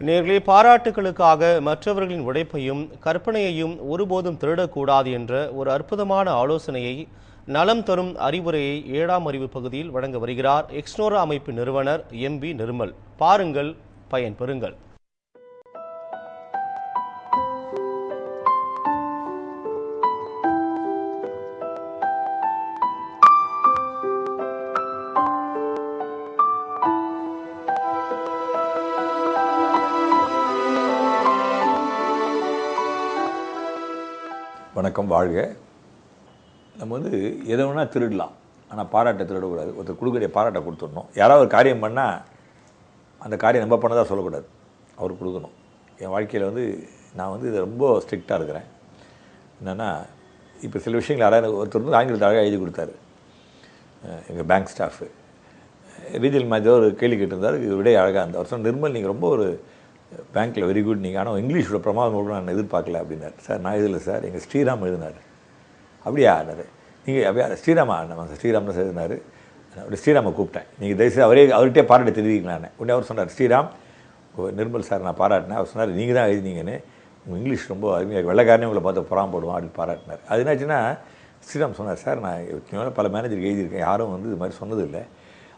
நேர்களே பாராட்டுகளுக்காக மற்றவர்களின் உழைப்பையும் கற்பனையையும் ஒருபோதும் திருடக்கூடாது என்ற ஒரு அற்புதமான ஆலோசனையை நலம் தரும் அறிவுரையை ஏழாம் அறிவு பகுதியில் வழங்க வருகிறார். எக்ஸ்னோரா அமைப்பு நிறுவனர் எம் வி நிர்மல். பாருங்கள் பயன் வணக்கம் வாழ்க. நம்ம வந்து எதை வேணால் திருடலாம் ஆனால் பாராட்டை திருடக்கூடாது. ஒருத்தர் கொடுக்குற பாராட்டை கொடுத்துடணும். யாராவது ஒரு காரியம் பண்ணால் அந்த காரியம் நம்ம பண்ணதாக சொல்லக்கூடாது. அவர் கொடுக்கணும். என் வாழ்க்கையில் வந்து நான் வந்து இதை ரொம்ப ஸ்ட்ரிக்டாக இருக்கிறேன். என்னென்னா இப்போ சில விஷயங்கள் யாராவது ஒருத்தர் வந்து ஆங்கிலத்தில் அழகாக எழுதி கொடுத்தாரு. எங்கள் பேங்க் ஸ்டாஃபு. ரீஜியல் மேனேஜர் ஒரு கேள்வி கேட்டிருந்தார். இது விடைய அழகாக இருந்தார் அவர் சொன்ன நிர்மல் நீங்கள் ரொம்ப ஒரு பேங்க்கில் வெரி குட் நீங்கள் ஆனால் இங்கிலீஷோட பிரமாதம் கூட நான் எதிர்பார்க்கல அப்படின்னாரு. சார் நான் எழுதலை சார்? எங்கள் ஸ்ரீராம் எழுதினார். அப்படியா நீங்கள் அப்படியா? ஸ்ரீராமா? நம்ம ஸ்ரீராம் தான் எழுதினார். அப்படி ஸ்ரீராமை கூப்பிட்டேன். நீங்கள் தயவுசெய்து அவரே அவர்கிட்டே பாராட்டி தெரிவிக்கலான்னு உடனே அவர் சொன்னார் ஸ்ரீராம் ஓ, நிர்மல் சார் நான் பாராட்டினேன். அவர் சொன்னார் நீங்கள் தான் எழுதினீங்கன்னு. உங்கள் இங்கிலீஷ் ரொம்ப அருமையாக வெள்ளக்காரனே உங்களை பார்த்து புறாம போடுவான் அப்படின்னு பாராட்டினார். அது என்னாச்சுன்னா ஸ்ரீராம் சொன்னார் சார் நான் பல மேனேஜருக்கு எழுதியிருக்கேன். யாரும் வந்து இது மாதிரி சொன்னதில்லை.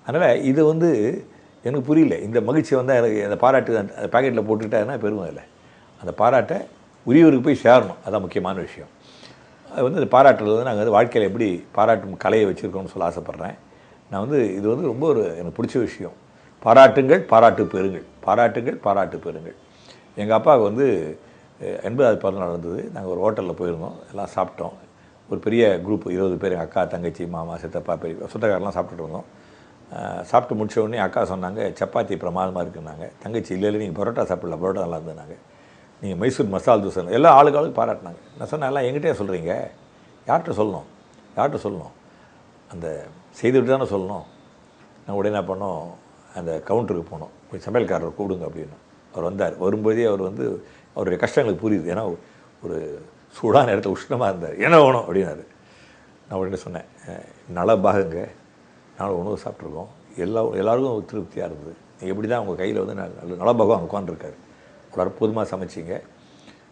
அதனால் இது வந்து எனக்கு புரியல. இந்த மகிழ்ச்சி வந்தால் எனக்கு அந்த பாராட்டு அந்த பாக்கெட்டில் போட்டுக்கிட்டா பெருமை இல்லை அந்த பாராட்டை உரியவருக்கு போய் சேரணும். அதுதான் முக்கியமான விஷயம். அது வந்து அந்த பாராட்டுறது வந்து நாங்கள் வந்து வாழ்க்கையில் எப்படி பாராட்டும் கலையை வச்சுருக்கோம்னு சொல்ல ஆசைப்பட்றேன். நான் வந்து இது வந்து ரொம்ப ஒரு எனக்கு பிடிச்ச விஷயம். பாராட்டுங்கள் பாராட்டு பெறுங்கள். பாராட்டுங்கள் பாராட்டு பெறுங்கள். எங்கள் அப்பாவுக்கு வந்து எண்பதாவது பிறந்தநாள் நடந்தது. நாங்கள் ஒரு ஹோட்டலில் போயிருந்தோம். எல்லாம் சாப்பிட்டோம். ஒரு பெரிய குரூப் இருபது பேர் எங்கள் அக்கா தங்கச்சி மாமா சித்தப்பா பெரிய சொந்தக்காரெலாம் சாப்பிட்டுட்டு இருந்தோம் சாப்பிட்டு முடிச்ச உடனே அக்கா சொன்னாங்க சப்பாத்தி பிரமாதமாக இருக்குன்னாங்க. தங்கச்சி இல்லை இல்லை நீங்கள் பரோட்டா சாப்பிடல பரோட்டா நல்லா இருந்தாங்க நீங்கள் மைசூர் மசால் தோசை எல்லா ஆளுக்கு ஆளுக்கு பாராட்டினாங்க. நான் சொன்னேன் எல்லாம் எங்கிட்டே சொல்கிறீங்க யார்கிட்ட சொல்லணும்? யார்கிட்ட சொல்லணும்? அந்த செய்துவிட்டு தானே சொல்லணும். நான் உடனே என்ன பண்ணோம் அந்த கவுண்டருக்கு போனோம். போய் சமையல்காரர் கூடுங்க அப்படின்னு. அவர் வந்தார். வரும்போதே அவர் வந்து அவருடைய கஷ்டங்களுக்கு புரியுது. ஏன்னா ஒரு சூடான இடத்துல உஷ்ணமாக இருந்தார். என்ன வேணும்? அப்படின்னாரு. நான் உடனே சொன்னேன் அஹ், நாலு உணவு சாப்பிட்ருக்கோம். எல்லா எல்லாருக்கும் திருப்தியாக இருந்தது. எப்படி தான் உங்கள் கையில் வந்து நல்ல நல்ல பகவான் உட்காந்துருக்காரு அவ்வளோ அற்புதமாக சமைச்சிங்க.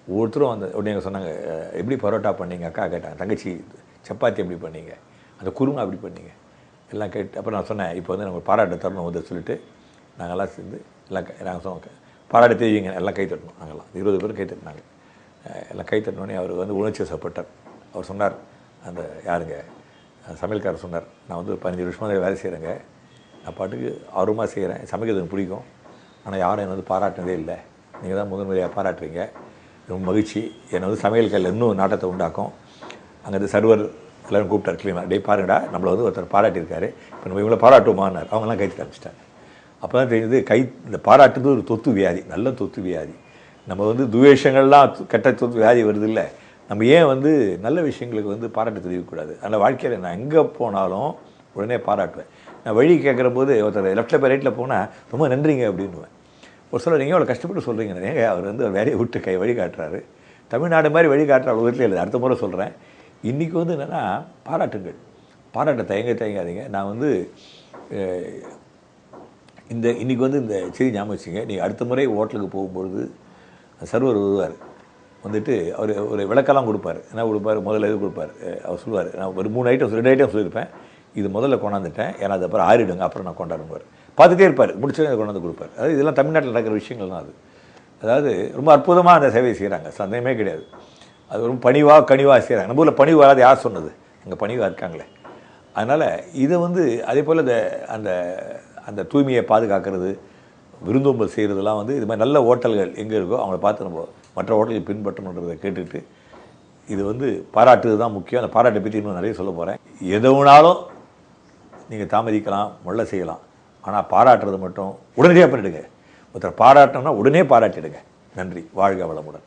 ஒவ்வொருத்தரும் அந்த உடனே சொன்னாங்க எப்படி பரோட்டா பண்ணீங்க? அக்கா கேட்டாங்க தங்கச்சி சப்பாத்தி எப்படி பண்ணீங்க? அந்த குருமா எப்படி பண்ணீங்க? எல்லாம் கேட்டு அப்புறம் நான் சொன்னேன் இப்போ வந்து நம்ம பாராட்ட தரணும் வந்து சொல்லிட்டு நாங்கள்லாம் சேர்ந்து எல்லாம் கை- நாங்கள் சொன்னோம் பாராட்ட தெரியுங்க எல்லாம் கை தட்டணும் நாங்கள்லாம் இருபது பேர் கை தட்டினாங்க. எல்லாம் கை தட்டினோடனே அவர் வந்து உணர்ச்சி சப்பட்டார் அவர் சொன்னார் அந்த யாருங்க? சமையல்காரர் சொன்னார் நான் வந்து ஒரு பதினஞ்சு வருஷமாக வேலை செய்கிறேங்க நான் பாட்டுக்கு ஆர்வமாக செய்கிறேன் சமைக்கிறது எனக்கு பிடிக்கும். ஆனால் யாரும் என்னை வந்து பாராட்டினதே இல்லை. நீங்கள் தான் முதன்முறையாக பாராட்டுறீங்க. ரொம்ப மகிழ்ச்சி. என்னை வந்து சமையல் இன்னும் நாட்டத்தை உண்டாக்கும். அங்கேருந்து சர்வர் எல்லோரும் கூப்பிட்டார் கிளீனாக டே பாருங்கடா நம்மளை வந்து ஒருத்தர் பாராட்டியிருக்காரு. இப்போ நம்ம இவங்கள பாராட்டுவோமானார் அவங்கெல்லாம் கைத்து காமிச்சிட்டாங்க. அப்போ தான் தெரியுது கை இந்த பாராட்டுறது ஒரு தொத்து வியாதி நல்ல தொத்து வியாதி. நம்ம வந்து துவேஷங்கள்லாம் கெட்ட தொத்து வியாதி வருது இல்லை. நம்ம ஏன் வந்து நல்ல விஷயங்களுக்கு வந்து பாராட்டு தெரிவிக்கக்கூடாது? அந்த வாழ்க்கையில் நான் எங்கே போனாலும் உடனே பாராட்டுவேன். நான் வழி கேட்குற போது ஒருத்தர் லெஃப்ட்டில் போய் ரைட்டில் போனால் ரொம்ப நன்றிங்க அப்படின்னுவேன். ஒரு சொல்ல நீங்கள் அவ்வளோ கஷ்டப்பட்டு சொல்கிறீங்க ஏங்க அவர் வந்து ஒரு வேலையை விட்டு கை வழி காட்டுறாரு. தமிழ்நாடு மாதிரி வழி காட்டுற உலகத்தில் இல்லை அடுத்த முறை சொல்கிறேன் இன்றைக்கி வந்து என்னென்னா பாராட்டுங்கள். பாராட்ட தயங்க தயங்காதீங்க. நான் வந்து இந்த இன்றைக்கி வந்து இந்த செய்தி ஞாபகம் வச்சுங்க நீங்கள் அடுத்த முறை ஹோட்டலுக்கு போகும்பொழுது சர்வர் வருவார். வந்துட்டு அவர் ஒரு விளக்கெல்லாம் கொடுப்பார். என்ன கொடுப்பார்? முதல்ல இது கொடுப்பார்? அவர் சொல்லுவார். நான் ஒரு மூணு ஐட்டம் ரெண்டு ஐட்டம் சொல்லியிருப்பேன். இது முதல்ல கொண்டாந்துட்டேன். ஏன்னா அது அப்புறம் ஆறிடுங்க. அப்புறம் நான் கொண்டாடுவார் பார்த்துட்டே இருப்பார். முடிச்சதை கொண்டாந்து கொடுப்பார். அதாவது இதெல்லாம் தமிழ்நாட்டில் நடக்கிற விஷயங்கள் தான் அது. அதாவது ரொம்ப அற்புதமாக அந்த சேவையை செய்கிறாங்க சந்தேகமே கிடையாது. அது ரொம்ப பணிவாக கனிவாக செய்கிறாங்க நம்ம ஊரில் பணிவு வராது. யார் சொன்னது? அங்கே பணிவாக இருக்காங்களே. அதனால் இதை வந்து அதே போல் இந்த அந்த அந்த தூய்மையை பாதுகாக்கிறது விருந்தோம்பல் செய்கிறதுலாம் வந்து இது மாதிரி நல்ல ஹோட்டல்கள் எங்கே இருக்கோ அவங்கள பார்த்து நம்ம மற்ற ஹோட்டல்கள் பின்பற்றணுன்றதை கேட்டுட்டு இது வந்து பாராட்டுறது தான் முக்கியம். அந்த பாராட்டை பற்றி இன்னும் நிறைய சொல்ல போகிறேன் எது வேணாலும் நீங்கள் தாமதிக்கலாம் முள்ள செய்யலாம். ஆனால் பாராட்டுறது மட்டும் உடனடியாக பண்ணிவிடுங்க ஒருத்தர் பாராட்டணும்னா உடனே பாராட்டிடுங்க. நன்றி. வாழ்க வளமுடன்.